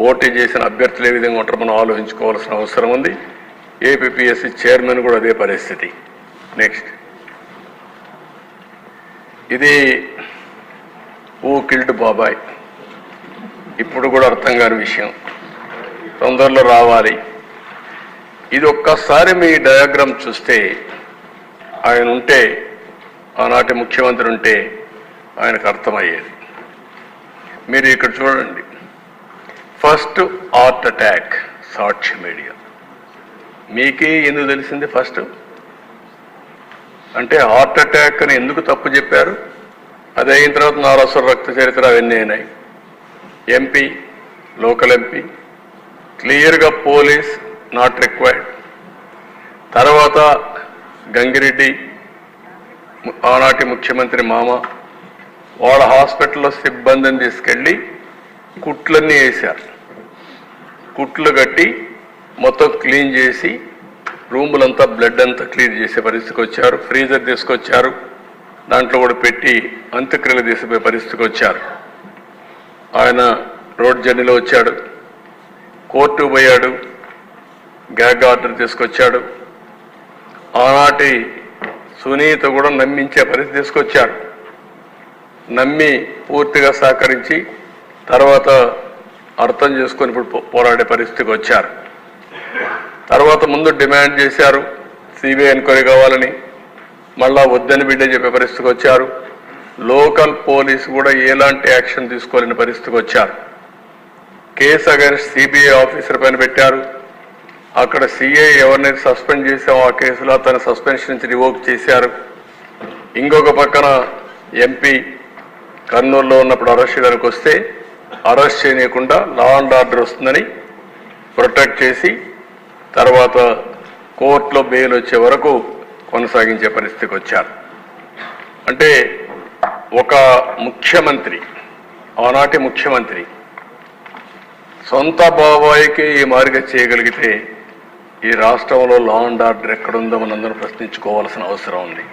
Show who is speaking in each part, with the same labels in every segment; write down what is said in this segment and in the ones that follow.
Speaker 1: పోటీ చేసిన అభ్యర్థులు ఏ విధంగా ఉంటారో మనం ఆలోచించుకోవాల్సిన అవసరం ఉంది. ఏపీఎస్సి చైర్మన్ కూడా అదే పరిస్థితి. నెక్స్ట్ ఇది ఊ కిల్డ్ బాబాయ్. ఇప్పుడు కూడా అర్థం కాని విషయం. తొందరలో రావాలి. ఇది ఒక్కసారి మీ డయాగ్రామ్ చూస్తే ఆయన ఉంటే ఆనాటి ముఖ్యమంత్రి ఉంటే ఆయనకు అర్థమయ్యేది. మీరు ఇక్కడ చూడండి. First heart attack Sakshi media. మీకే ఎందుకు తెలిసింది ఫస్ట్? అంటే హార్ట్ అటాక్ అని ఎందుకు తప్పు చెప్పారు? అది అయిన తర్వాత నారాసుర రక్త చరిత్ర అవన్నీ అయినాయి. ఎంపీ లోకల్ ఎంపీ క్లియర్గా పోలీస్ నాట్ రిక్వైర్డ్ తర్వాత గంగిరెడ్డి ఆనాటి ముఖ్యమంత్రి మామ వాళ్ళ హాస్పిటల్లో సిబ్బందిని తీసుకెళ్ళి కుట్లన్నీ వేశారు. కుట్లు కట్టి మొత్తం క్లీన్ చేసి రూములంతా బ్లడ్ అంతా క్లీన్ చేసే పరిస్థితికి వచ్చారు. ఫ్రీజర్ తీసుకొచ్చారు. దాంట్లో కూడా పెట్టి అంత్యక్రియలు తీసిపోయే పరిస్థితికి వచ్చారు. ఆయన రోడ్ జర్నీలో వచ్చాడు. కోర్టు పోయాడు. గ్యాగ్ ఆర్డర్ తీసుకొచ్చాడు. ఆనాటి సునీత కూడా నమ్మించే పరిస్థితి తీసుకొచ్చాడు. నమ్మి పూర్తిగా సహకరించి తర్వాత అర్థం చేసుకొని ఇప్పుడు పో- పోరాడే పరిస్థితికి వచ్చారు. తర్వాత ముందు డిమాండ్ చేశారు. సిబిఐ ఎంక్వైరీ కావాలని. మళ్ళా వద్దని బిడ్డ చెప్పే పరిస్థితికి వచ్చారు. లోకల్ పోలీస్ కూడా ఎలాంటి యాక్షన్ తీసుకోలేని పరిస్థితికి వచ్చారు. కేసు అగైన్స్ సిబిఐ ఆఫీసర్ పైన పెట్టారు. అక్కడ సిఐ ఎవరినైతే సస్పెండ్ చేసామో ఆ కేసులో తన సస్పెన్షన్ నుంచి రివోక్ చేశారు. ఇంకొక పక్కన ఎంపీ కర్నూలులో ఉన్నప్పుడు అరెస్ట్ చేయడానికి వస్తే అరెస్ట్ చేయనీయకుండా లా అండ్ ఆర్డర్ వస్తుందని ప్రొటెక్ట్ చేసి తర్వాత కోర్టులో బెయిల్ వచ్చే వరకు కొనసాగించే పరిస్థితికి వచ్చారు. అంటే ఒక ముఖ్యమంత్రి ఆనాటి ముఖ్యమంత్రి సొంత బాబాయికి ఈ మార్గ చేయగలిగితే ఈ రాష్ట్రంలో లా అండ్ ఆర్డర్ ఎక్కడుందో మనందరం ప్రశ్నించుకోవాల్సిన అవసరం ఉంది.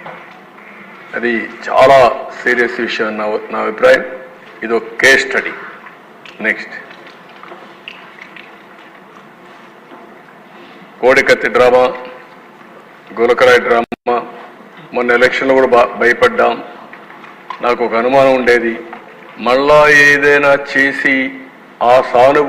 Speaker 1: అది చాలా సీరియస్ విషయం నా నా అభిప్రాయం. ఇది ఒక కేస్ స్టడీ. నెక్స్ట్ కోడికత్తి డ్రామా గులకరాయి డ్రామా. మొన్న ఎలక్షన్లో కూడా భయపడ్డాం. నాకు ఒక అనుమానం ఉండేది. మళ్ళా ఏదైనా చేసి ఆ సానుభూతి